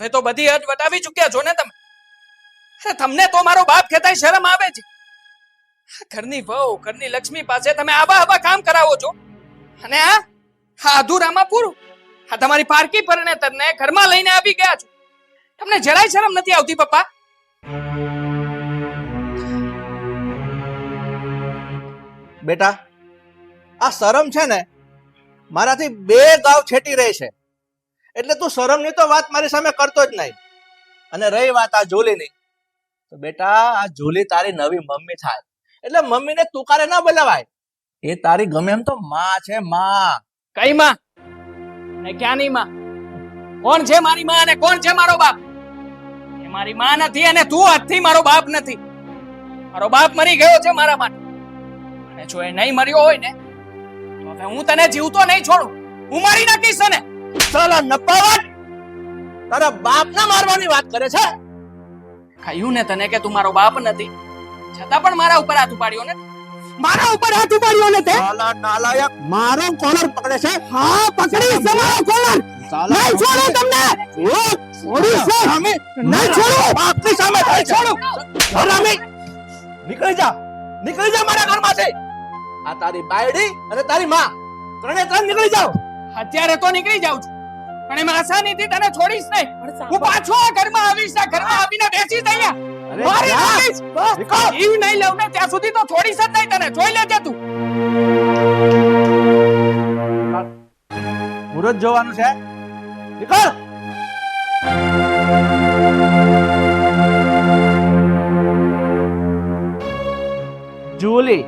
હવે તો બધી હદ વટાવી ચૂક્યા છો ને તમે? અરે તમને તો મારો બાપ કહેતાય શરમ આવે છે. ઘરની વહુ, ઘરની લક્ષ્મી પાસે તમે આવા આવા કામ કરાવો છો. અને આ હા અધૂરામાં પૂરું. આ તમારી પારકી પરિણેતરને ઘરમાં લઈને આવી ગયા છો. તમને જરાય શરમ નથી આવતી, પપ્પા? બેટા, આ શરમ છે ને, મારાથી બે ગાવ છેટી રહે છે. એટલે તું શરમની તો વાત મારી સામે કરતો જ નહીં. અને રહી વાત આ જોલીની તો બેટા, આ જોલી તારી નવી મમ્મી થાય. એટલે મમ્મીને તુકારે ના બોલાવાય. એ તારી ગમે એમ તો માં છે, માં. કઈ માં? ને ક્યાંની માં? કોણ છે મારી માં અને કોણ છે મારો બાપ? એ મારી માં નથી અને તું આજથી મારો બાપ નથી. મારો બાપ મરી ગયો છે મારા માટે. અને જો એ નહીં મર્યો હોય ને, તો હવે હું તને જીવતો નહીં છોડું. હું મારી નાખીશ ને સાલા નપાવટ! તારા બાપને મારવાની વાત કરે છે? કહ્યું ને તને કે તું મારો બાપ નથી. છતાં પણ મારા ઉપર હાથ ઉપાડ્યો ને. મારા ઉપર હાથ ઉપાડ્યો ને તે? સાલા નાલાયક. મારો કોલર પકડે છે. હા પકડી તમારો કોલર. નહીં છોડો તમને. છોડી સામે નહીં છોડું. બાપની સામે નહીં છોડો. હરામી. નીકળી જા. નીકળી જા મારા ઘરમાંથી. આ તારી બાયડી અને તારી માં. ત્રણે ત્રણ નીકળી જાઓ. અત્યારે તો નીકળી જાઉં છું. પણ એમાં આસાનીથી તને છોડીશ નહીં. હું પાછો આ ઘરમાં આવીશ આ ઘરમાં આવીને બેસીશ અહીંયા. મારી નાખીશ. જીવ નહીં લઉં ને ત્યાં સુધી તો છોડીશ જ નહીં તને. જોઈ લેજે તું. મુહૂર્ત જોવાનું છે? નીકળ જુલી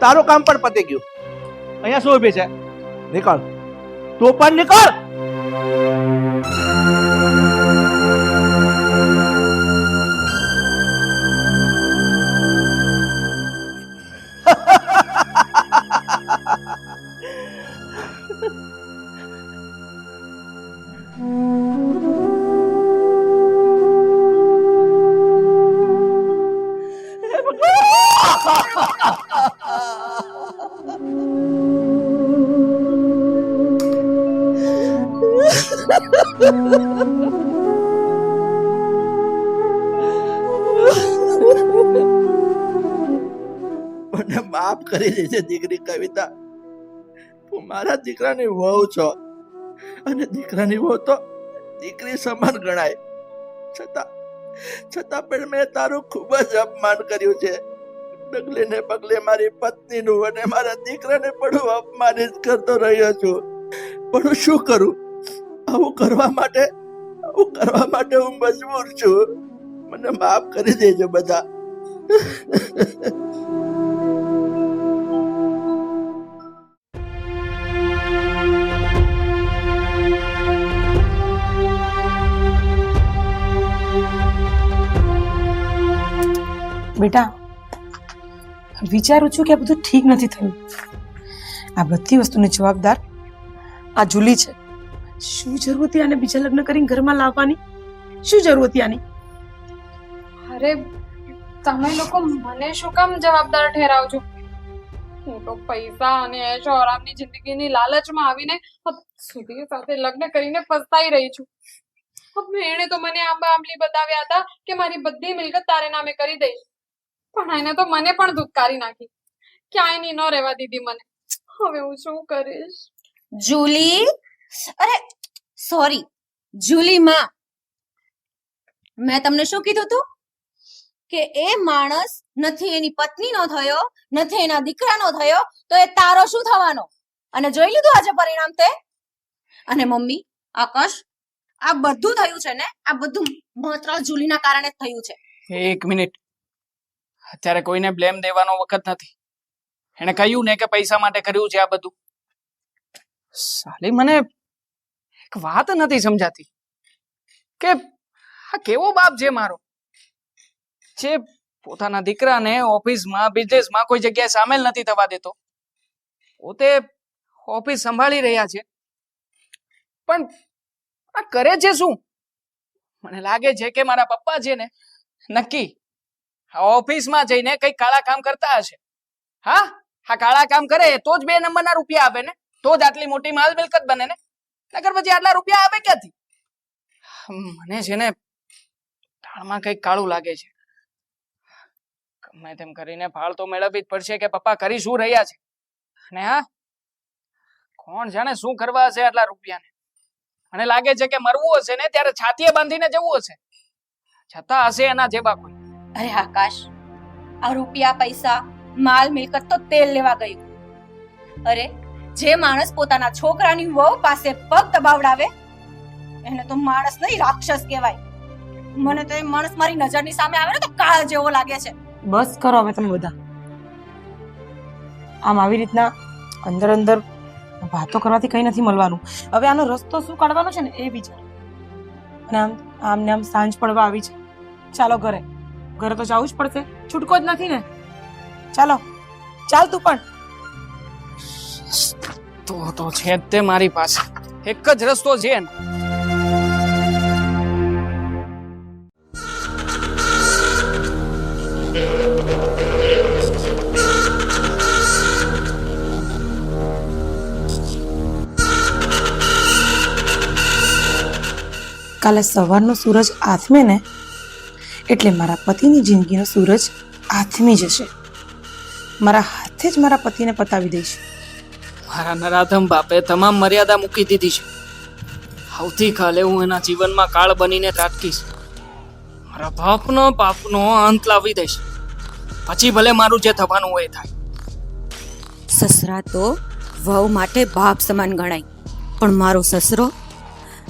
તારું કામ પણ પતી ગયું. અહીંયા શું ઊભી છે? નીકળ. તું પણ નીકળ. મને દે કરી દેજે દીકરી કવિતા. તું મારા દીકરાની વહુ છો. અને દીકરાની વહુ તો દીકરી સમાન ગણાય. છતાં છતાં પણ મેં તારું ખૂબ જ અપમાન કર્યું છે. ડગલે ને પગલે મારી પત્નીનું અને મારા દીકરાને પણ હું અપમાનિત કરતો રહ્યો છું. પણ શું કરું? આવું કરવા માટે, આવું કરવા માટે હું મજબૂર છું. મને માફ કરી દેજો બધા. બેટા, વિચારું છું કે આ બધું ઠીક નથી થયું. આ બધી વસ્તુની જવાબદાર આ જુલી છે. શું જરૂર હતી આને બીજા લગ્ન કરીને ઘરમાં લાવવાની? શું જરૂર હતી આની? અરે, તમે લોકો મને શું કામ જવાબદાર ઠેરાવ છો હું તો પૈસા અને એશો આરામની જિંદગીની લાલચમાં આવીને સુધી સાથે લગ્ન કરીને ફસાઈ રહી છું. એણે તો મને આંબા આંબલી બતાવ્યા હતા કે મારી બધી મિલકત તારે નામે કરી દઈશ. પણ એને તો મને પણ ધુતકારી નાખી. ક્યાંયની ન રહેવા દીધી મને. હવે હું શું કરીશ? જુલી અરે સોરી જુલી માં મેં તમને શું કીધું તું? કે એ માણસ નથી એની પત્નીનો થયો નથી એના દીકરાનો થયો તો એ તારો શું થવાનો? અને જોઈ લીધું આજે પરિણામ તે? અને મમ્મી આકાશ આ બધું થયું છે ને આ બધું માત્ર જુલીના કારણે થયું છે. એક મિનિટ. અત્યારે કોઈને બ્લેમ દેવાનો વખત નથી. એણે કહ્યું ને કે પૈસા માટે કર્યું છે આ બધું. સાલી, મને એક વાત નથી સમજાતી. કે આ કેવો બાપ છે મારો? જે પોતાના દીકરાને ઓફિસમાં બિઝનેસમાં કોઈ જગ્યાએ સામેલ નથી થવા દેતો. પોતે ઓફિસ સંભાળી રહ્યા છે. પણ આ કરે છે શું? મને લાગે છે કે મારા પપ્પા છે ને, નક્કી ઓફિસમાં જઈને કઈ કાળા કામ કરતા હશે? હા? હા કાળા કામ કરે તો જ બે નંબરના રૂપિયા આવે ને? તો જ આટલી મોટી માલ મિલકત બને ને? નગર પછી આટલા રૂપિયા આવે ક્યાંથી? મને છે ને દાળમાં કઈ કાળું લાગે છે. ગમે તેમ કરીને ફાળ તો મેળવવી જ પડશે કે પપ્પા કરી શું રહ્યા છે? અને હા? કોણ જાણે શું કરવા હશે આટલા રૂપિયાને? મને લાગે છે કે મરવું હશે ને ત્યારે છાતીએ બાંધીને જવું હશે. છતાં હશે એના જેવા કોઈ. અરે આકાશ, આ રૂપિયા, પૈસા, માલ મિલકત તો તેલ લેવા ગયું અરે, જે માણસ પોતાના છોકરાની વહુ પાસે પગ દબાવડાવે, એને તો માણસ નહીં, રાક્ષસ કહેવાય. મને તો એ માણસ મારી નજરની સામે આવે ને તો કાળ જેવો લાગે છે. બસ કરો હવે તમે બધા. આમ આવી રીતના અંદર અંદર વાતો કરવાથી કંઈ નથી મળવાનું. હવે આનો રસ્તો શું કાઢવાનો છે ને એ વિચાર. અને આમ આમ ને આમ સાંજ પડવા આવી છે. ચાલો ઘરે. ઘરે તો જવું જ પડશે. છૂટકો જ નથી ને. ચાલો ચાલ તું પણ. તો તો છે જ તે મારી પાસે. એક જ રસ્તો છે ને. કાલે સવારનો સૂરજ આથમે ને એટલે મારા પતિની જિંદગીનો સૂરજ આથમી જશે. મારા હાથે જ મારા પતિને પતાવી દઈશ. મારા નરાધમ બાપે તમામ મર્યાદા મૂકી દીધી છે. આવતીકાલે હું એના જીવનમાં કાળ બનીને ત્રાટકીશ મારા બાપનો પાપનો અંત લાવી દઈશ. પછી ભલે મારું જે થવાનું હોય થાય. સસરા તો વહુ માટે બાપ સમાન ગણાય. પણ મારો સસરો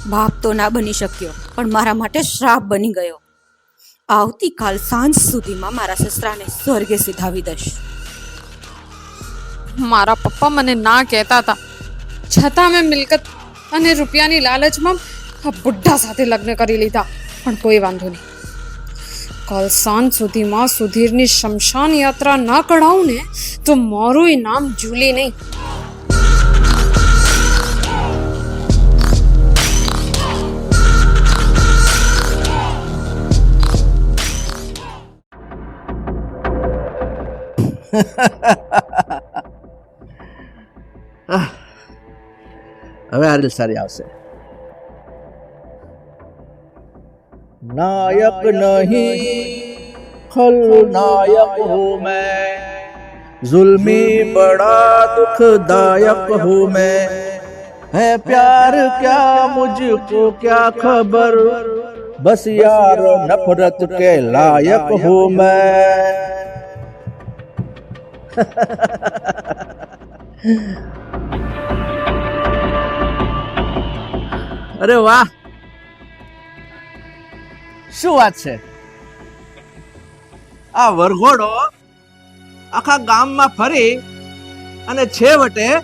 બાપ તો ના બની શક્યો. પણ મારા માટે શ્રાપ બની ગયો. આવતીકાલ સાંજ સુધીમાં મારા સસરાને સ્વર્ગે સિધાવી દઈશ. મારા પપ્પા મને ના કહેતા હતા. છતાં મેં મિલકત અને રૂપિયાની લાલચમાં આ બુઢ્ઢા સાથે લગ્ન કરી લીધા, પણ કોઈ વાંધો નહીં. કાલ સાંજ સુધીમાં સુધીરની શમશાન યાત્રા ના કઢાવું ને, તો મારું નામ જુલી નહીં. હવે આ રીલ સારી આવશે નાયક નહીં ખલનાયક હું मैं जुल्मी बड़ा दुखदायक हूँ मैं है प्यार क्या मुझको क्या खबर बस यार नफरत के लायक हूँ मैं અરે વાહ. શું વાત છે? આ વરઘોડો આખા ગામમાં ફરી અને છેવટે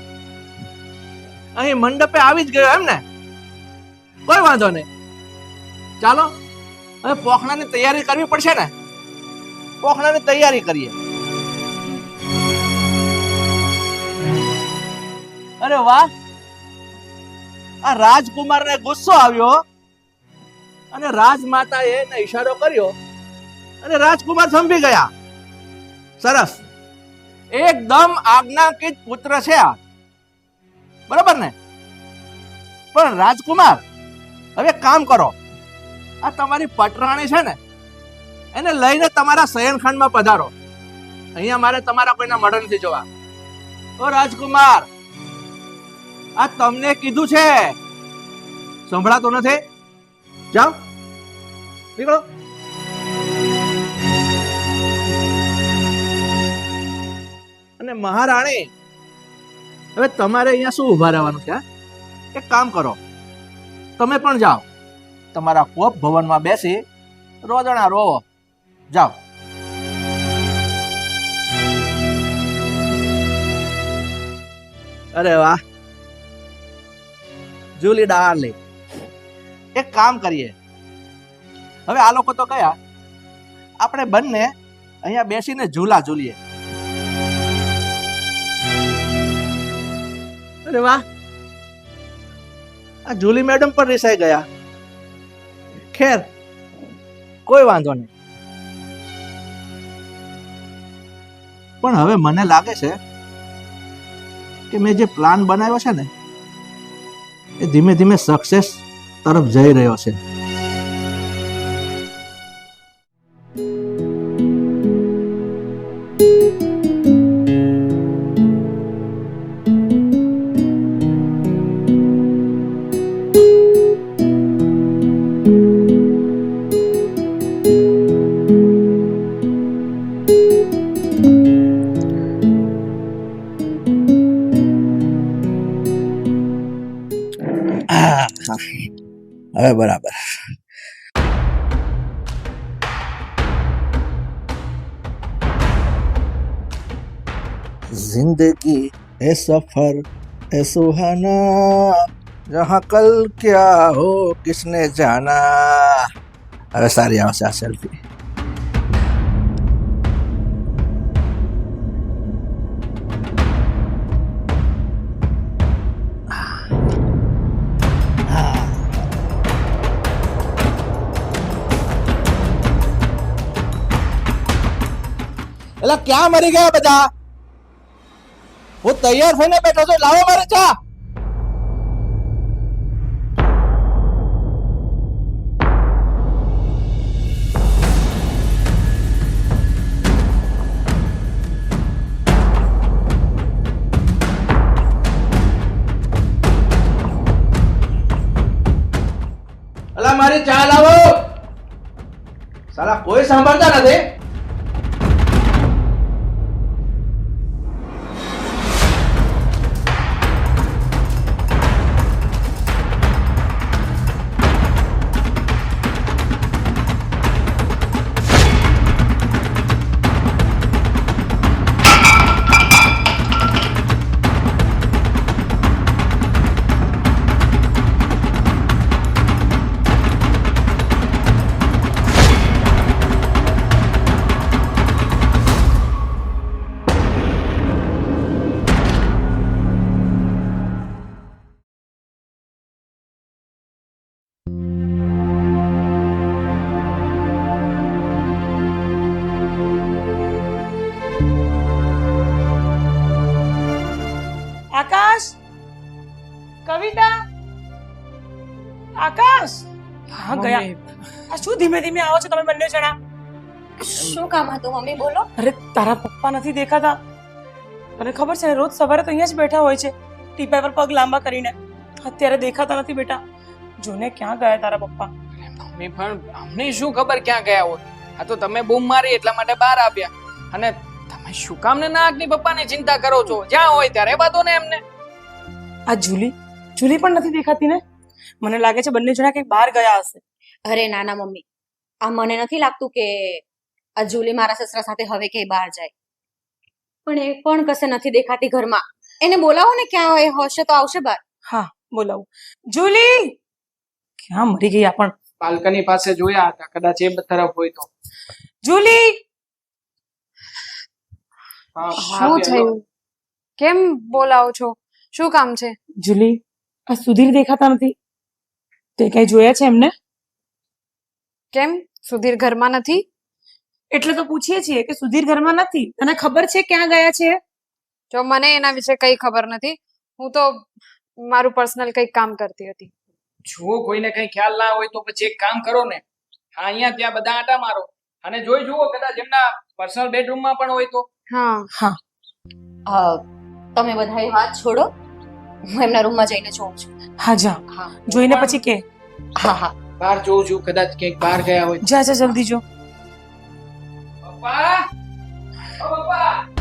અહીં મંડપે આવી જ ગયો એમ ને? કોઈ વાંધો નહીં. ચાલો, હવે પોખણાની તૈયારી કરવી પડશે ને? પોખણાની તૈયારી કરીએ. અરે વાહ! આ રાજકુમારને ગુસ્સો આવ્યો અને રાજમાતાએ એને ઈશારો કર્યો, અને રાજકુમાર સંભી ગયા. સરસ. એકદમ આજ્ઞાકિત પુત્ર છે આ. બરાબર ને? પણ રાજકુમાર, હવે કામ કરો. આ તમારી પટરાણી છે ને, એને લઈને તમારા શયનખંડમાં પધારો. અહીંયા મારે તમારા કોઈના મર્ડર નથી જોવા. ઓ રાજકુમાર! આ તમને કીધું છે. સંભળાતો નથી. જાઓ. નીકળો. અને મહારાણી, હવે તમારે અહીંયા શું ઊભા રહેવાનું છે એક કામ કરો. તમે પણ જાઓ. તમારા કોપ ભવનમાં બેસી રોદણા રોવો. જાઓ. અરે વાહ. જુલી ડાર્લિંગ એક કામ કરીએ. હવે આ લોકો તો ગયા આપણે બંને અહીંયા બેસીને ઝૂલા ઝૂલીએ. અરે વાહ. આ જુલી મેડમ પણ રિસાઈ ગયા. ખેર કોઈ વાંધો નહીં. પણ હવે મને લાગે છે કે મેં જે પ્લાન બનાવ્યો છે ને ધીમે ધીમે સક્સેસ તરફ જઈ રહ્યો છે. હવે બરાબર जिंदगी है सफर है सुहाना जहाँ कल क्या हो किसने जाना હવે સારી આવશે આ સેલ્ફી એટલે ક્યાં મરી ગયા બધા? હું તૈયાર થઈને બેઠો છું. લાવો મારે ચા. મારી ચા લાવો. સાલા કોઈ સાંભળતા નથી. આવો છો તમે બંને જણા? શું કામ હતું મમ્મી બોલો. અરે તારા પપ્પા નથી દેખાતા. તને ખબર છે ને રોજ સવારે તો અહીંયા જ બેઠા હોય છે ટીપાઈ પર પગ લાંબા કરીને. અત્યારે દેખાતા નથી બેટા. જોને ક્યાં ગયા તારા પપ્પા? મમ્મી પણ અમને શું ખબર ક્યાં ગયા હોય? આ તો તમે બૂમ મારી એટલા માટે બહાર આવ્યા. અને તમે શું કામ ને નાગની પપ્પાની ચિંતા કરો છો? જ્યાં હોય ત્યારે બાદો ને એમને. આ જુલી જુલી પણ નથી દેખાતી ને? મને લાગે છે બંને જણા કંઈક બહાર ગયા હશે. અરે નાના મમ્મી આ મને નથી લાગતું કે આ જુલી મારા સસરા સાથે હવે કે બહાર જાય. પણ એ પણ કશે નથી દેખાતી ઘરમાં. એને બોલાવો ને ક્યાં હોય હશે તો આવશે બહાર. હા બોલાવું. જુલી! ક્યાં મરી ગઈ આ પણ? બાલ્કની પાસે જોયા હતા કદાચ એ તરફ હોય તો. જુલી! શું થયું? કેમ બોલાવો છો? શું કામ છે? જુલી આ સુધીર દેખાતા નથી? તે કઈ જોયા છે એમને? કેમ? સુધીર ઘરમાં નથી? એટલે તો પૂછીએ છીએ કે સુધીર ઘરમાં નથી? તને ખબર છે ક્યાં ગયા છે? જો મને એના વિશે કઈ ખબર નથી હું તો મારું પર્સનલ કંઈક કામ કરતી હતી. જુઓ કોઈને કઈ ખ્યાલ ના હોય તો પછી એક કામ કરો ને. હા અહીંયા ત્યાં બધા આટા મારો. અને જોઈ જુઓ કદાચ એમના પર્સનલ બેડરૂમમાં પણ હોય તો. હા. હા. તમે બધા એ વાત છોડો. હું એમના રૂમમાં જઈને જોઉં છું. હા જા. હા. જોઈને પછી કે. હા હા. બહાર જોઉં છું કદાચ ક્યાંક બહાર ગયા હોય. જા જા જલ્દી જો. પપ્પા! પપ્પા!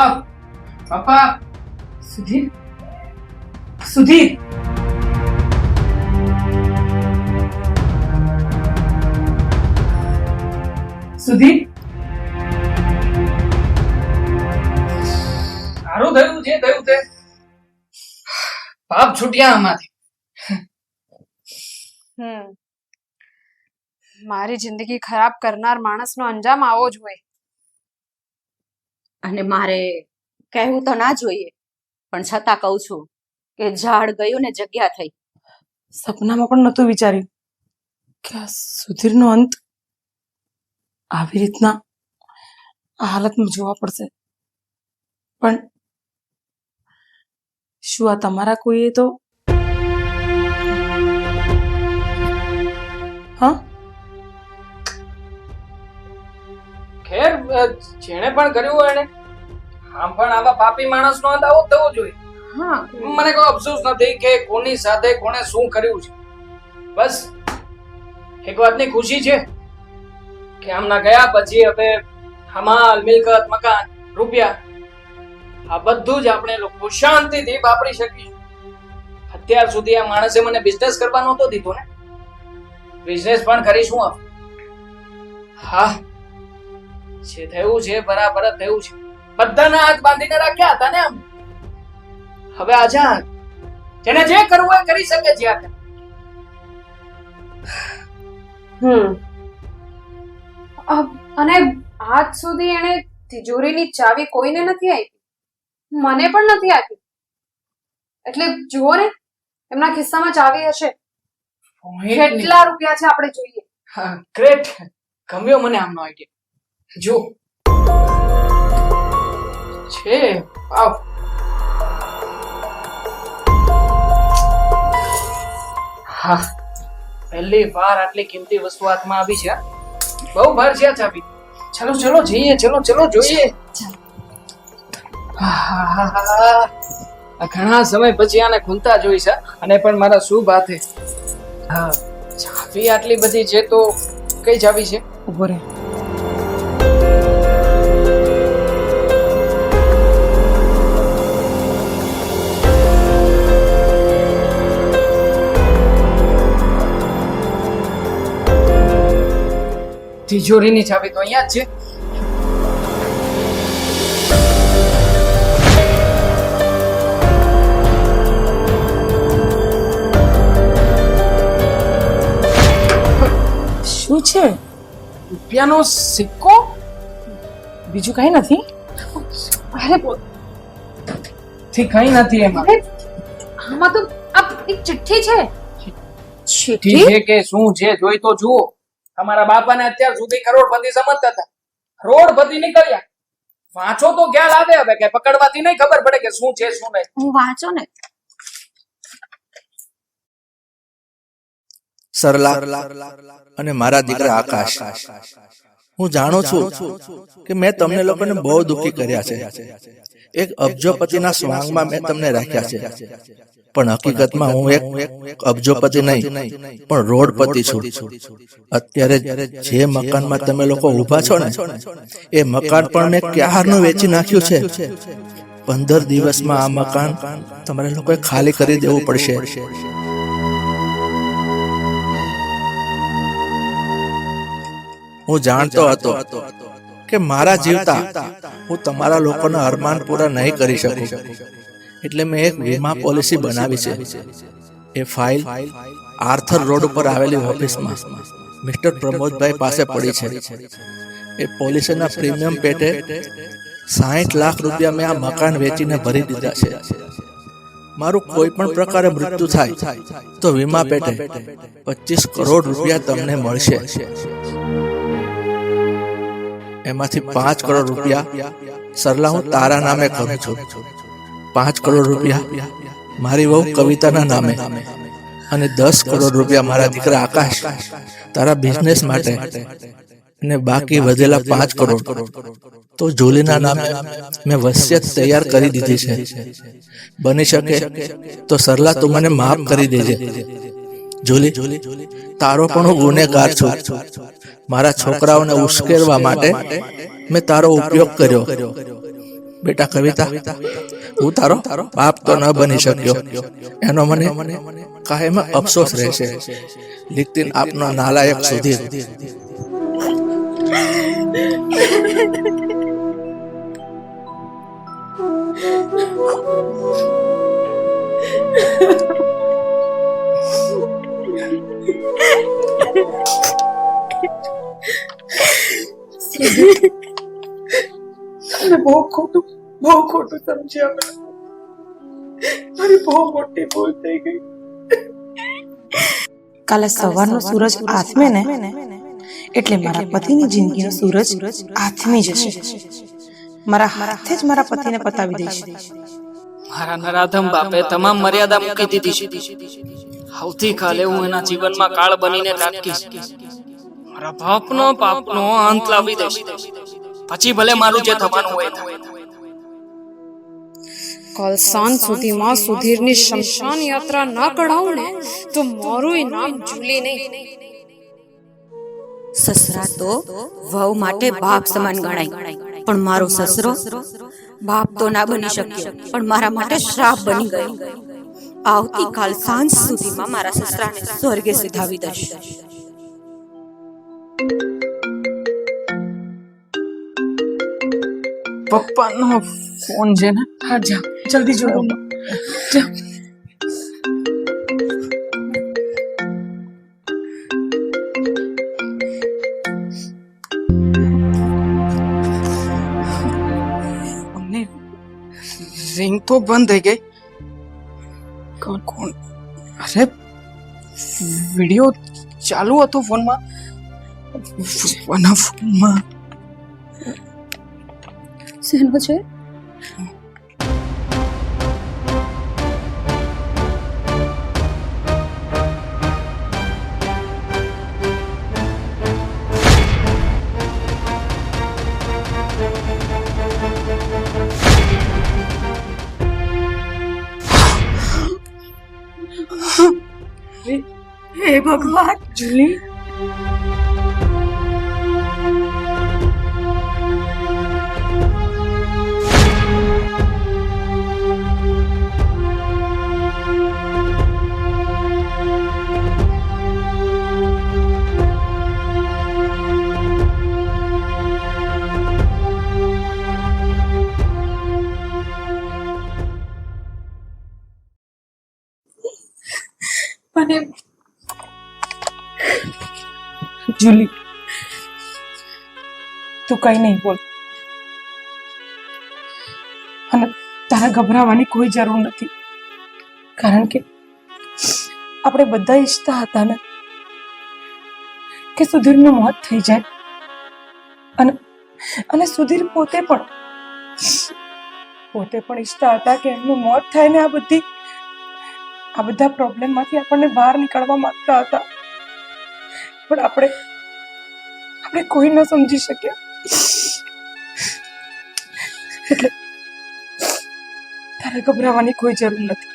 પપ્પા પપ્પા સુધીર સુધીર. સુધીર. સારું થયું, જે થયું તે. પાપ છૂટ્યા આમાંથી. મારી જિંદગી ખરાબ કરનાર માણસનો અંજામ આવો જ હોય. અને મારે કહેવું તો ના જોઈએ, પણ છતાં કહું છું કે ઝાડ ગયું ને જગ્યા થઈ. સપનામાં પણ નહોતું વિચાર્યું કે આ સુધીરનો અંત આવી રીતના હાલતમાં જોવા પડશે. પણ શું આ તમારા કોઈએ તો? હા? ખેર જેણે પણ કર્યું હોય એને આમ પણ આવા પાપી માણસનો અંત આવો જ થવો જોઈએ. હા. મને કોઈ અફસોસ નથી કે કોની સાથે કોણે શું કર્યું છે. બસ એક વાતની ખુશી છે કે આમના ગયા પછી હવે હમાલ મિલકત મકાન રૂપિયા આ બધું જ આપણે લોકો શાંતિથી વાપરી શકીશું. અત્યાર સુધી આ માણસે મને બિઝનેસ કરવા નહોતો દીધો ને. બિઝનેસ પણ કરીશું આપણે હા. જે થયું છે બરાબર થયું છે. બધાના હાથ બાંધીને રાખ્યા હતા ને આમ. હવે આઝાદ જેને જે કરવું એ કરી શકે છે આ હમ. અને આજ સુધી એને તિજોરીની ચાવી કોઈને નથી આપી? મને પણ નથી આપી. એટલે જુઓ ને એમના ખિસ્સામાં ચાવી હશે. કેટલા રૂપિયા છે આપણે જોઈએ? હા ગ્રેટ ગમ્યો મને આમનો આઈડિયા જો. છે. વાવ હા. પહેલી વાર આટલી કિંમતી વસ્તુ હાથમાં આવી છે બહુ ભાર છે આ ચાબી. ચલો ચલો, જઈએ, ચલો ચલો, જોઈએ. ઘણા સમય પછી આને ખુલતા જોઈ છે અને પણ મારા શુભ હાથે. હા. ચાવી આટલી બધી છે તો કઈ ચાવી છે? ઊભો રહે. તિજોરીની ચાવી તો અહીંયા જ છે શું છે? રૂપિયાનો સિક્કો બીજું કઈ નથી? અરે થી કઈ નથી એમાં. અરે આમાં તો આ એક ચિઠ્ઠી છે? ઠીક છે કે શું છે જોઈ તો જુઓ. તમારા બાપાને અત્યાર સુધી કરોડપતિ સમજતા હતા. કરોડપતિ નીકળ્યા. વાંચો તો ખ્યાલ આવે હવે કે પકડવાથી નહીં ખબર પડે કે શું છે શું નહીં. હું વાંચો ને. સરલા અને મારા દીકરા આકાશ. હું જાણું છું કે મેં તમને લોકોને બહુ દુઃખી કર્યા છે. એક અબજોપતિના સ્વાંગમાં મેં તમને રાખ્યા છે. પણ હકીકતમાં હું એક અબજોપતિ નહીં, પણ રોડપતિ છું. અત્યારે જે મકાનમાં તમે લોકો ઊભા છો ને, એ મકાન પણ મેં ક્યારનું વેચી નાખ્યું છે. પંદર દિવસમાં આ મકાન તમારે લોકોએ ખાલી કરી દેવું પડશે. હું જાણતો હતો કે મારા જીવતા હું તમારા લોકોના અરમાન પૂરા નહીં કરી શકું. એટલે મેં એક વીમા પોલિસી બનાવી છે. એ ફાઇલ આર્થર રોડ ઉપર આવેલી ઓફિસમાં. મિસ્ટર પ્રમોદભાઈ પાસે પડી છે. એ પોલિસીના પ્રીમિયમ પેટે સાહીઠ લાખ રૂપિયા મેં આ મકાન વેચીને ભરી દીધા છે. મારું કોઈ પણ પ્રકારે મૃત્યુ થાય તો વીમા પેટે પચીસ કરોડ રૂપિયા તમને મળશે. એમાંથી પાંચ કરોડ રૂપિયા સરલા હું તારા નામે કરું છું. પાંચ કરોડ રૂપિયા. મારી વહુ કવિતાના નામે અને દસ કરોડ રૂપિયા મારા દીકરા આકાશ તારા બિઝનેસ માટે ને બાકી વધેલા પાંચ કરોડ. તો જોલીના નામે મેં વસિયત તૈયાર કરી દીધી છે. બની શકે તો સરલા તું મને માફ કરી દેજે. જોલી તારો પણ હું ગુનેગાર છું. મારા છોકરાઓને ઉશ્કેરવા માટે મેં તારો ઉપયોગ કર્યો. બેટા કવિતા, હું તારો બાપ તો ન બની શક્યો. એનો મને કાયમ અફસોસ રહેશે. લીકતીન આપનો નાલાયક સુધી અને બહુ ખોટું બહુ ખોટું સમજ્યા મેં. મારી બહુ મોટી ભૂલ થઈ ગઈ. કાલે સવારનો સૂરજ આથમે ને એટલે મારા પતિની જિંદગીનો સૂરજ આથમી જશે. મારા હાથે જ મારા પતિને પતાવી દઈશ. મારા નરાધમ બાપે તમામ મર્યાદા મૂકી દીધી છે. આવતીકાલે હું એના જીવનમાં કાળ બનીને ત્રાટકીશ મારા બાપનો પાપનો અંત લાવી દઈશ. પછી ભલે મારું જે થવાનું હોય એ કાલ સાંજ સુધીમાં સુધીરની શમશાન યાત્રા ન કઢાવું ને તો મારું નામ જુલી નહીં. સસરા તો વહુ માટે બાપ સમાન ગણાય. પણ મારો સસરો બાપ તો ના બની શક્યો. પણ મારા માટે શ્રાપ બની ગયો. આવતીકાલ સાંજ સુધીમાં મારા સસરાને સ્વર્ગે સિધાવી દઈશ. પપ્પાનો ફોન છે ને હા જા જલ્દી જો જા અમને રિંગ તો બંધ થઈ ગઈ કોણ કોણ અરે વિડિયો ચાલુ હતો ફોનમાં પુષ્પાના ફોનમાં શેનો છે હે ભગવાન જુલી મને જુલી, તું કઈ નહીં બોલ. અને તારા ગભરાવાની કોઈ જરૂર નથી. કારણ કે આપણે બધા ઈચ્છતા હતા ને કે સુધીરનું મોત થઈ જાય. અને અને સુધીર પોતે પણ પોતે પણ ઈચ્છતા હતા કે એમનું મોત થાય ને આ બધી આ બધા પ્રોબ્લેમમાંથી આપણને બહાર નીકળવા માંગતા હતા. પણ આપણે આપણે કોઈ ન સમજી શક્યા. એટલે તારે ગભરાવાની કોઈ જરૂર નથી.